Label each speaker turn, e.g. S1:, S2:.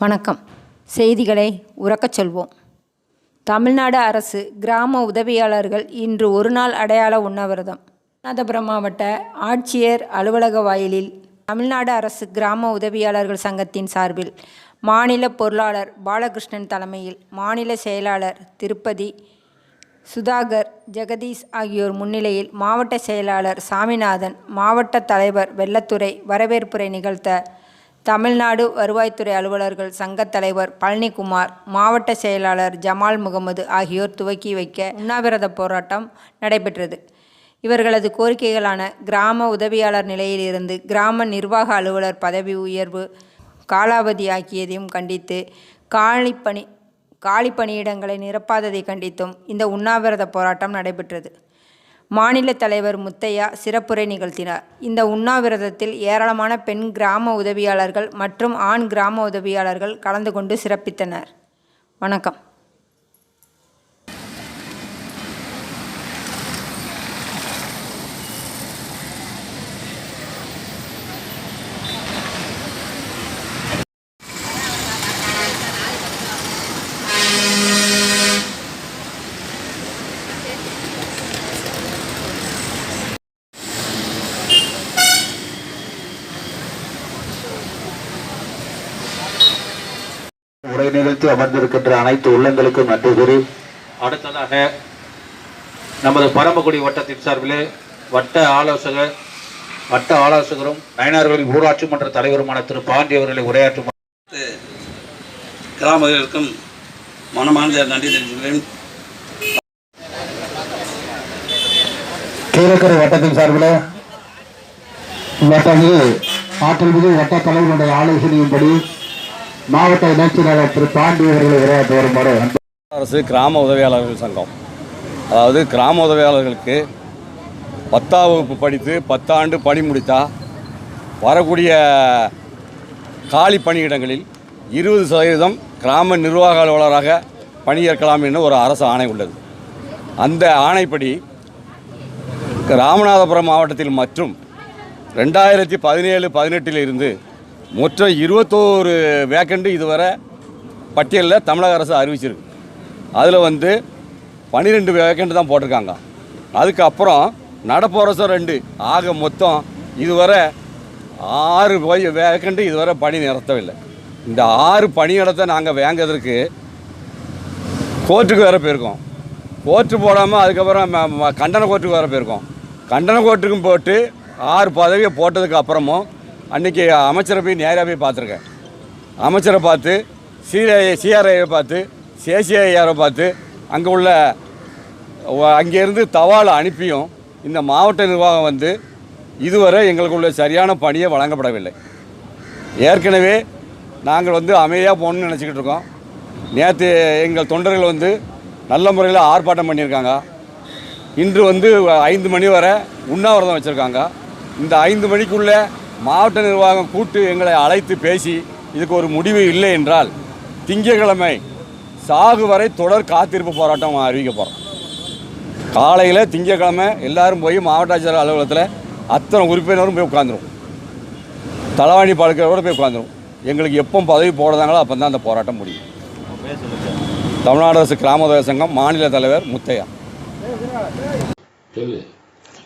S1: வணக்கம். செய்திகளை உறக்கச் சொல்வோம். தமிழ்நாடு அரசு கிராம உதவியாளர்கள் இன்று ஒரு நாள் அடையாள உண்ணாவிரதம். ராமநாதபுரம் மாவட்ட ஆட்சியர் அலுவலக வாயிலில் தமிழ்நாடு அரசு கிராம உதவியாளர்கள் சங்கத்தின் சார்பில் மாநில பொருளாளர் பாலகிருஷ்ணன் தலைமையில் மாநில செயலாளர் திருப்பதி சுதாகர் ஜெகதீஷ் ஆகியோர் முன்னிலையில் மாவட்ட செயலாளர் சாமிநாதன் மாவட்ட தலைவர் வெள்ளத்துறை வரவேற்புரை நிகழ்த்த தமிழ்நாடு வருவாய்த்துறை அலுவலர்கள் சங்கத் தலைவர் பழனிக்குமார் மாவட்ட செயலாளர் ஜமால் முகமது ஆகியோர் துவக்கி வைக்க உண்ணாவிரத போராட்டம் நடைபெற்றது. இவர்களது கோரிக்கைகளான கிராம உதவியாளர் நிலையிலிருந்து கிராம நிர்வாக அலுவலர் பதவி உயர்வு காலாவதி ஆக்கியதையும் கண்டித்து காலிப்பணி காலி பணியிடங்களை நிரப்பாததை கண்டித்தும் இந்த உண்ணாவிரத போராட்டம் நடைபெற்றது. மாநில தலைவர் முத்தையா சிறப்புரை நிகழ்த்தினார். இந்த உண்ணாவிரதத்தில் ஏராளமான பெண் கிராம உதவியாளர்கள் மற்றும் ஆண் கிராம உதவியாளர்கள் கலந்து கொண்டு சிறப்பித்தனர். வணக்கம்.
S2: உரை நிகழ்த்தி அமர்ந்திருக்கின்ற அனைத்து உள்ளங்களுக்கும் நன்றி கூறி
S3: அடுத்ததாக நமது பரமக்குடி வட்டத்தின் சார்பிலே வட்ட ஆலோசகர் வட்ட ஆலோசகரும் நயனார்களின் ஊராட்சி மன்ற தலைவருமான திரு பாண்டி அவர்களை உரையாற்றும்
S4: கிராமங்களுக்கும் மனமார்ந்த நன்றி தெரிவிக்கிறேன்
S2: கீழக்கரை வட்டத்தின் சார்பில் வட்டது ஆற்றல் மிகு வட்ட தலைவருடைய ஆலோசனையின்படி மாவட்ட இணைச்சியாளர் திரு பாண்டி அவர்களை உரையாற்ற வருமாறு
S5: அரசு கிராம உதவியாளர்கள் சங்கம். அதாவது கிராம உதவியாளர்களுக்கு பத்தாம் வகுப்பு படித்து பத்தாண்டு பணி முடித்தா வரக்கூடிய காலி பணியிடங்களில் இருபது சதவீதம் கிராம நிர்வாக அலுவலராக பணியேற்கலாம் என்று ஒரு அரசு ஆணை உள்ளது. அந்த ஆணைப்படி ராமநாதபுரம் மாவட்டத்தில் மற்றும் ரெண்டாயிரத்தி பதினேழு பதினெட்டில் இருந்து மொத்தம் இருபத்தோரு வேக்கண்ட்டு இதுவரை பட்டியலில் தமிழக அரசு அறிவிச்சிருக்கு. அதில் வந்து பன்னிரெண்டு வேக்கண்ட் தான் போட்டிருக்காங்க. அதுக்கப்புறம் நடப்பு வருஷம் ரெண்டு. ஆக மொத்தம் இதுவரை ஆறு வேக்கண்ட்டு இதுவரை பணி நிறுத்தவில்லை இந்த ஆறு பணியிடத்தை நாங்கள் வாங்குறதுக்கு கோர்ட்டுக்கு வேறு போயிருக்கோம். கோர்ட்டு போடாமல் அதுக்கப்புறம் கண்டன கோர்ட்டுக்கு வேறு போயிருக்கோம். கண்டன கோர்ட்டுக்கும் போட்டு ஆறு பதவியை போட்டதுக்கு அப்புறமும் அன்றைக்கி அமைச்சரை போய் நேராக போய் பார்த்துருக்கேன். அமைச்சரை பார்த்து சிஐ சிஆர்ஐயை பார்த்து சேசிஐயாரை பார்த்து அங்கே உள்ள அங்கேருந்து தவாலை அனுப்பியும் இந்த மாவட்ட நிர்வாகம் வந்து இதுவரை எங்களுக்குள்ள சரியான பணியை வழங்கப்படவில்லை. ஏற்கனவே நாங்கள் வந்து அமைதியாக போகணும்னு நினச்சிக்கிட்டு இருக்கோம். நேற்று எங்கள் தொண்டர்கள் வந்து நல்ல முறையில் ஆர்ப்பாட்டம் பண்ணியிருக்காங்க. இன்று வந்து ஐந்து மணி வரை உண்ணாவிரதம் வச்சுருக்காங்க. இந்த ஐந்து மணிக்குள்ளே மாவட்ட நிர்வாகம் கூட்டு எங்களை அழைத்து பேசி இதுக்கு ஒரு முடிவு இல்லை என்றால் திங்கட்கிழமை சாகு வரை தொடர் காத்திருப்பு போராட்டம் அறிவிக்க போகிறோம் காலையில் திங்கட்கிழமை எல்லாரும் போய் மாவட்ட ஆட்சியர் அலுவலகத்தில் அத்தனை உறுப்பினரும் போய் உட்காந்துரும் தலவாணி படுக்கிறோட போய் உட்காந்துரும் எங்களுக்கு எப்போ பதவி போடுறாங்களோ அப்போ தான் அந்த போராட்டம் முடியும். தமிழ்நாடு அரசு கிராம சங்கம் மாநில தலைவர் முத்தையா.